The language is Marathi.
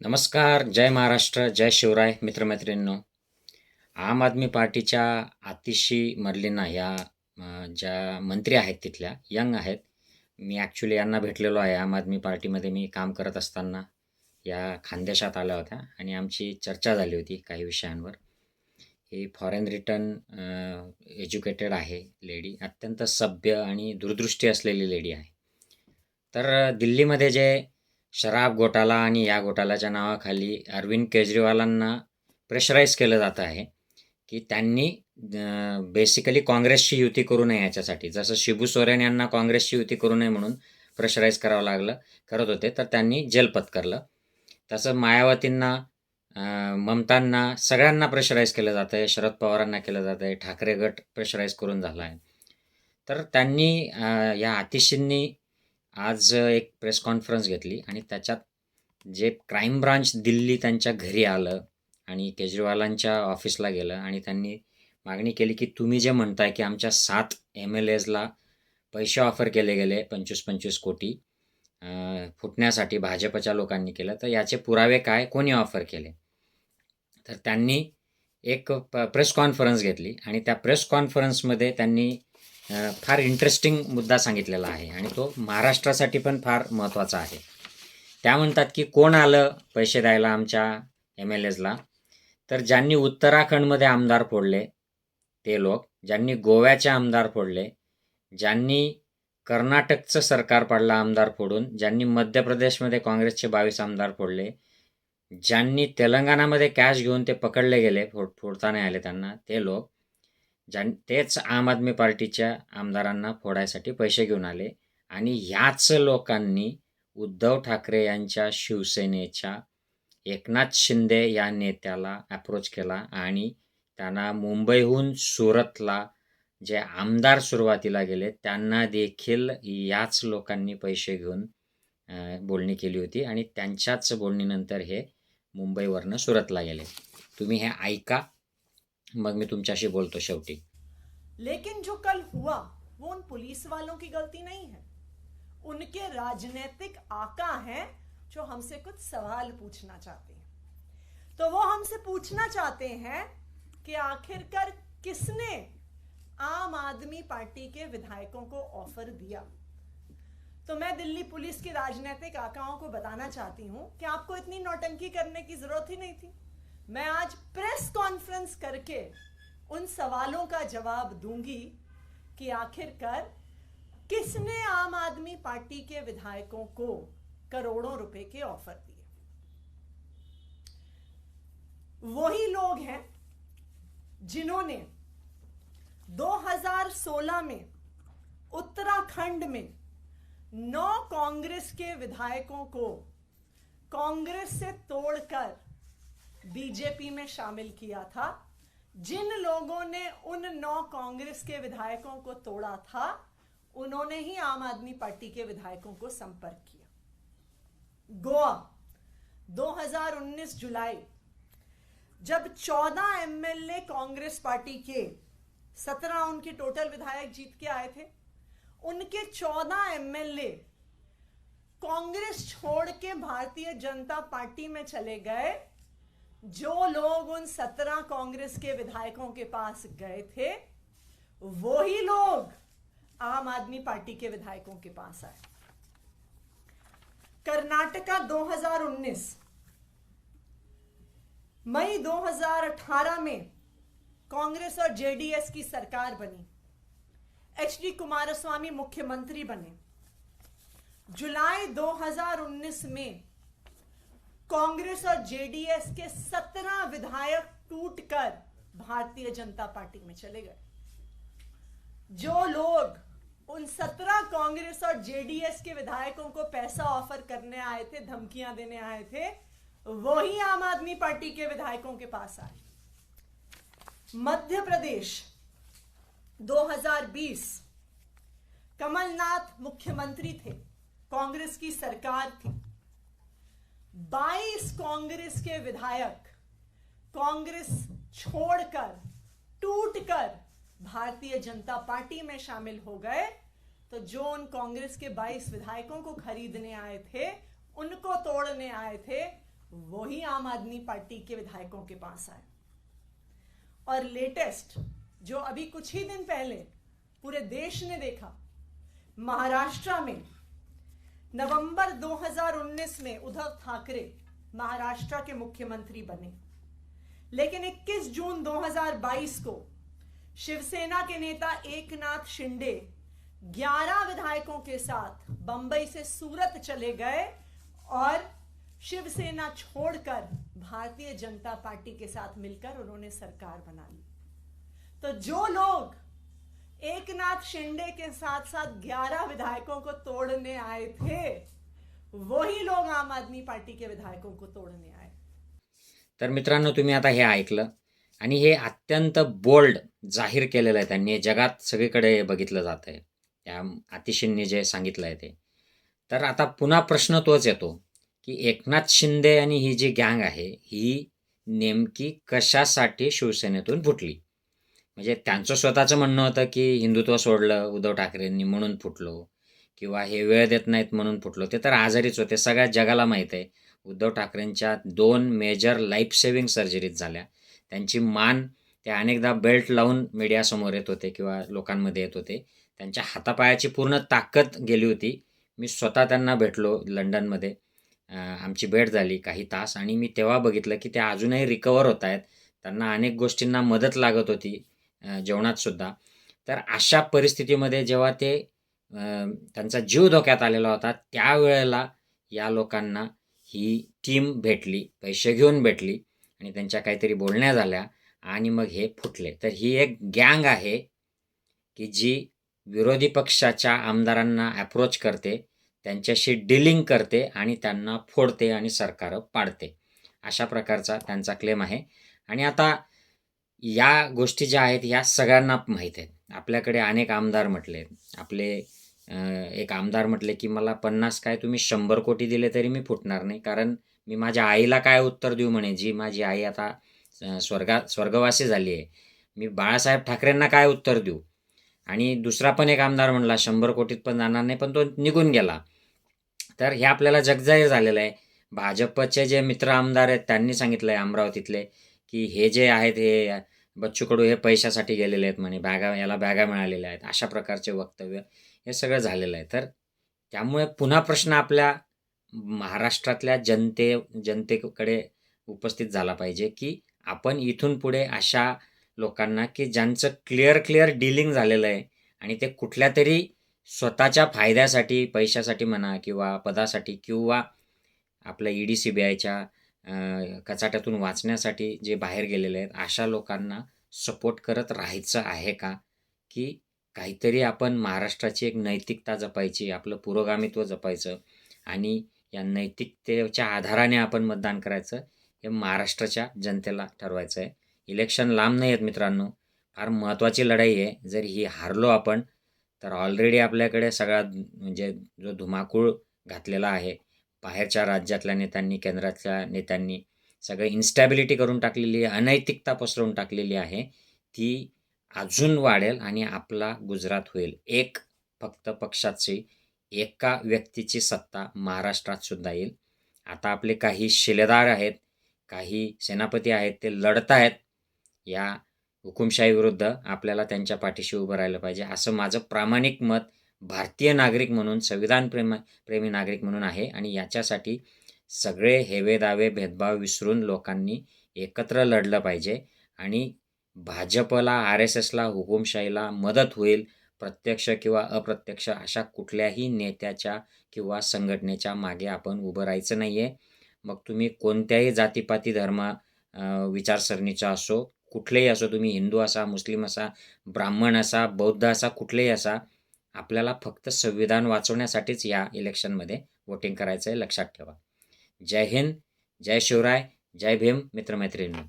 नमस्कार जय महाराष्ट्र जय शिवराय मित्रमैत्रिणींनो. आम आदमी पार्टीच्या आतिशी मर्लिना ह्या ज्या मंत्री आहेत तिथल्या यंग आहेत. मी ॲक्च्युली यांना भेटलेलो आहे. आम आदमी पार्टीमध्ये मी काम करत असताना या खानदेशात आल्या होत्या आणि आमची चर्चा झाली होती काही विषयांवर. ही फॉरेन रिटर्न एज्युकेटेड आहे लेडी अत्यंत सभ्य आणि दूरदृष्टी असलेली लेडी आहे. तर दिल्लीमध्ये जे शराब घोटाळा आणि या घोटाळ्याच्या नावाखाली अरविंद केजरीवालांना प्रेशराईज केलं जात आहे की त्यांनी बेसिकली काँग्रेसची युती करू नये याच्यासाठी. जसं शिबू सोरेन यांना काँग्रेसची युती करू नये म्हणून प्रेशराईज करावं लागलं करत होते तर त्यांनी जेल पत्करलं. तसं मायावतींना ममतांना सगळ्यांना प्रेशराईज केलं जातं आहे शरद पवारांना केलं जातं आहे ठाकरे गट प्रेशराईज करून झाला आहे. तर त्यांनी या आतिशींनी आज एक प्रेस कॉन्फरन्स घेतली आणि त्याच्यात जे क्राईम ब्रांच दिल्ली त्यांच्या घरी आलं आणि केजरीवालांच्या ऑफिसला गेलं आणि त्यांनी मागणी केली की तुम्ही जे म्हणताय की आमच्या सात एम एल एजला पैसे ऑफर केले गेले पंचवीस पंचवीस कोटी फुटण्यासाठी भाजपच्या लोकांनी केलं तर याचे पुरावे काय? कोणी ऑफर केले? तर त्यांनी एक प प्रेस कॉन्फरन्स घेतली आणि त्या प्रेस कॉन्फरन्समध्ये त्यांनी फार इंटरेस्टिंग मुद्दा सांगितलेला आहे आणि तो महाराष्ट्रासाठी पण फार महत्त्वाचा आहे. त्या म्हणतात की कोण आलं पैसे द्यायला आमच्या एम एल एजला तर ज्यांनी उत्तराखंडमध्ये आमदार फोडले ते लोक ज्यांनी गोव्याचे आमदार फोडले ज्यांनी कर्नाटकचं सरकार पाडलं आमदार फोडून ज्यांनी मध्य प्रदेशमध्ये काँग्रेसचे बावीस आमदार फोडले ज्यांनी तेलंगणामध्ये कॅश घेऊन ते पकडले गेले फोड फोडता नाही आले त्यांना ते लोक ज्यां तेच आम आदमी पार्टीच्या आमदारांना फोडायसाठी पैसे घेऊन आले. आणि ह्याच लोकांनी उद्धव ठाकरे यांच्या शिवसेनेच्या एकनाथ शिंदे या नेत्याला अप्रोच केला आणि त्यांना मुंबईहून सुरतला जे आमदार सुरुवातीला गेले त्यांना देखील याच लोकांनी पैसे घेऊन बोलणी केली होती आणि त्यांच्याच बोलणीनंतर हे मुंबईवरनं सुरतला गेले. तुम्ही हे ऐका. मग मी तुमच्याशी बोलतो शेवटी. लेकिन जो कल हुआ, वो उन पुलिस वालों की गलती नहीं है। उनके राजनीतिक आका हैं जो हमसे कुछ सवाल पूछना चाहते हैं। तो वो हमसे पूछना चाहते हैं कि आखिरकार किसने आम आदमी पार्टी के विधायकों को ऑफ़र दिया। तो मैं दिल्ली पुलिस के राजनीतिक आकाओं को बताना चाहती हूँ कि आपको इतनी नौटंकी करने की ज़रूरत ही नहीं थी। मैं आज प्रेस कॉन्फ्रेंस करके उन सवालों का जवाब दूँगी कि आखिरकार किसने आम आदमी पार्टी के विधायकों को करोड़ों रुपए के ऑफ़र दिए? वही लोग हैं जिन्होंने 2016 में उत्तराखंड में नौ कांग्रेस के विधायकों को कांग्रेस से तोड़कर बीजेपी में शामिल किया था। जिन लोगों ने उन नौ कांग्रेस के विधायकों को तोड़ा था, उन्होंने ही आम आदमी पार्टी के विधायकों को संपर्क किया। गोवा 2019 जुलाई, जब 14 एमएलए कांग्रेस पार्टी के 17 उनके टोटल विधायक जीत के आए थे, उनके 14 एमएलए कांग्रेस छोड़ के भारतीय जनता पार्टी में चले गए जो लोग उन सत्रह कांग्रेस के विधायकों के पास गए थे, वही लोग आम आदमी पार्टी के विधायकों के पास आए। कर्नाटका 2019 मई 2018 में कांग्रेस और जेडीएस की सरकार बनी। एच डी कुमारस्वामी मुख्यमंत्री बने। जुलाई 2019 में कांग्रेस और जेडीएस के 17 विधायक टूटकर भारतीय जनता पार्टी में चले गए। जो लोग उन 17 कांग्रेस और जेडीएस के विधायकों को पैसा ऑफ़र करने आए थे, धमकियाँ देने आए थे, वही आम आदमी पार्टी के विधायकों के पास आए। मध्य प्रदेश 2020 कमलनाथ मुख्यमंत्री थे, कांग्रेस की सरकार थी। 22 कांग्रेस के विधायक कांग्रेस छोड़कर, टूटकर भारतीय जनता पार्टी में शामिल हो गए। तो जो उन कांग्रेस के 22 विधायकों को खरीदने आए थे, उनको तोड़ने आए थे, वही आम आदमी पार्टी के विधायकों के पास आए। और लेटेस्ट, जो अभी कुछ ही दिन पहले पूरे देश ने देखा, महाराष्ट्र में नवंबर 2019 में उद्धव ठाकरे महाराष्ट्र के मुख्यमंत्री बने। लेकिन 21 जून 2022 को शिवसेना के नेता एकनाथ शिंदे 11 विधायकों के साथ बंबई से सूरत चले गए और शिवसेना छोड़कर भारतीय जनता पार्टी के साथ मिलकर उन्होंने सरकार बना ली। तो जो लोग एकनाथ शिंदे के साथ साथ 11 विधायकों को तोड़ने आए थे। वही लोग आम आदमी पार्टी के विधायकों को तोड़ने आए। तर मित्रांनो तुम्ही आता हे ऐकलं आणि हे अत्यंत बोल्ड जाहीर केलेलं आहे त्यांनी जगात सगळीकडे बघितलं जात आहे. त्या अतिशींनी जे सांगितलं आहे ते. तर आता पुन्हा प्रश्न तोच येतो की एकनाथ शिंदे आणि ही जी गँग आहे ही नेमकी कशासाठी शिवसेनेतून फुटली? म्हणजे त्यांचं स्वतःचं म्हणणं होतं की हिंदुत्व सोडलं उद्धव ठाकरेंनी म्हणून फुटलो किंवा हे वेळ देत नाहीत म्हणून फुटलो. ते तर आजारीच होते सगळ्या जगाला माहीत आहे. उद्धव ठाकरेंच्या दोन मेजर लाईफ सेविंग सर्जरीज झाल्या. त्यांची मान ते अनेकदा बेल्ट लावून मीडियासमोर येत होते किंवा लोकांमध्ये येत होते. त्यांच्या हातापायाची पूर्ण ताकद गेली होती. मी स्वतः त्यांना भेटलो लंडनमध्ये. आमची भेट झाली काही तास आणि मी तेव्हा बघितलं की ते अजूनही रिकवर होत आहेत. त्यांना अनेक गोष्टींना मदत लागत होती. जेवणातसुद्धा तर अशा परिस्थितीमध्ये जेव्हा ते त्यांचा जीव धोक्यात आलेला होता त्यावेळेला या लोकांना ही टीम भेटली पैसे घेऊन भेटली आणि त्यांच्या काहीतरी बोलण्या झाल्या आणि मग हे फुटले. तर ही एक गँग आहे की जी विरोधी पक्षाच्या आमदारांना ॲप्रोच करते त्यांच्याशी डिलिंग करते आणि त्यांना फोडते आणि सरकार पाडते. अशा प्रकारचा त्यांचा क्लेम आहे. आणि आता या गोष्टी ज्या आहेत या सगळ्यांना माहीत आहेत. आपल्याकडे अनेक आमदार म्हटले आपले एक आमदार म्हटले की मला पन्नास काय तुम्ही शंभर कोटी दिले तरी मी फुटणार नाही. कारण मी माझ्या आईला काय उत्तर देऊ म्हणे? जी माझी आई आता स्वर्गा स्वर्गवासी झाली आहे. मी बाळासाहेब ठाकरेंना काय उत्तर देऊ? आणि दुसरा पण एक आमदार म्हणला शंभर कोटीत पण जाणार नाही पण तो निघून गेला. तर हे आपल्याला जगजाहीर झालेलं आहे. भाजपचे जे मित्र आमदार आहेत त्यांनी सांगितलं आहे अमरावतीतले. की हे जे आहेत हे बच्चू कडू हे पैशासाठी गेलेले आहेत म्हणे बॅगा याला बॅगा मिळालेल्या आहेत अशा प्रकारचे वक्तव्य हे सगळं झालेलं आहे. तर त्यामुळे पुन्हा प्रश्न आपल्या महाराष्ट्रातल्या जनते जनतेकडे उपस्थित झाला पाहिजे की आपण इथून पुढे अशा लोकांना की ज्यांचं क्लिअर क्लिअर डीलिंग झालेलं आहे आणि ते कुठल्या तरी स्वतःच्या फायद्यासाठी पैशासाठी म्हणा किंवा पदासाठी किंवा आपल्या ई डी सी बी आयच्या कचाट्यातून वाचण्यासाठी जे बाहेर गेलेले आहेत अशा लोकांना सपोर्ट करत राहायचं आहे का? की काहीतरी आपण महाराष्ट्राची एक नैतिकता जपायची आपलं पुरोगामित्व जपायचं आणि या नैतिकतेच्या आधाराने आपण मतदान करायचं हे महाराष्ट्राच्या जनतेला ठरवायचं आहे इलेक्शन लांब नाही आहेत मित्रांनो. फार महत्त्वाची लढाई आहे. जर ही हारलो आपण तर ऑलरेडी आपल्याकडे सगळा म्हणजे जो धुमाकूळ घातलेला आहे बाहेरच्या राज्यातल्या नेत्यांनी केंद्रातल्या नेत्यांनी सगळं इन्स्टॅबिलिटी करून टाकलेली आहे अनैतिकता पसरवून टाकलेली आहे. ती अजून वाढेल आणि आपला गुजरात होईल. एक फक्त पक्षाची एका व्यक्तीची सत्ता महाराष्ट्रात सुद्धा येईल. आता आपले काही शिलेदार आहेत काही सेनापती आहेत ते लढत आहेत. या हुकुमशाहीविरुद्ध आपल्याला त्यांच्या पाठीशी उभं राहिलं पाहिजे. असं माझं प्रामाणिक मत भारतीय नागरिक म्हणून संविधान प्रेम प्रेमी नागरिक म्हणून आहे आणि याच्यासाठी सगळे हेवेदावे भेदभाव विसरून लोकांनी एकत्र लढलं पाहिजे आणि भाजपला आर एस एसला हुकुमशाहीला मदत होईल प्रत्यक्ष किंवा अप्रत्यक्ष अशा कुठल्याही नेत्याच्या किंवा संघटनेच्या मागे आपण उभं राहायचं नाही आहे मग तुम्ही कोणत्याही जातीपाती धर्म विचारसरणीचा असो कुठलेही असो तुम्ही हिंदू असा मुस्लिम असा ब्राह्मण असा बौद्ध असा कुठलेही असा आपल्याला फक्त संविधान वाचवण्यासाठीच या इलेक्शनमध्ये वोटिंग करायचं आहे लक्षात ठेवा. जय हिंद जय शिवराय जय भीम मित्रमैत्रिणी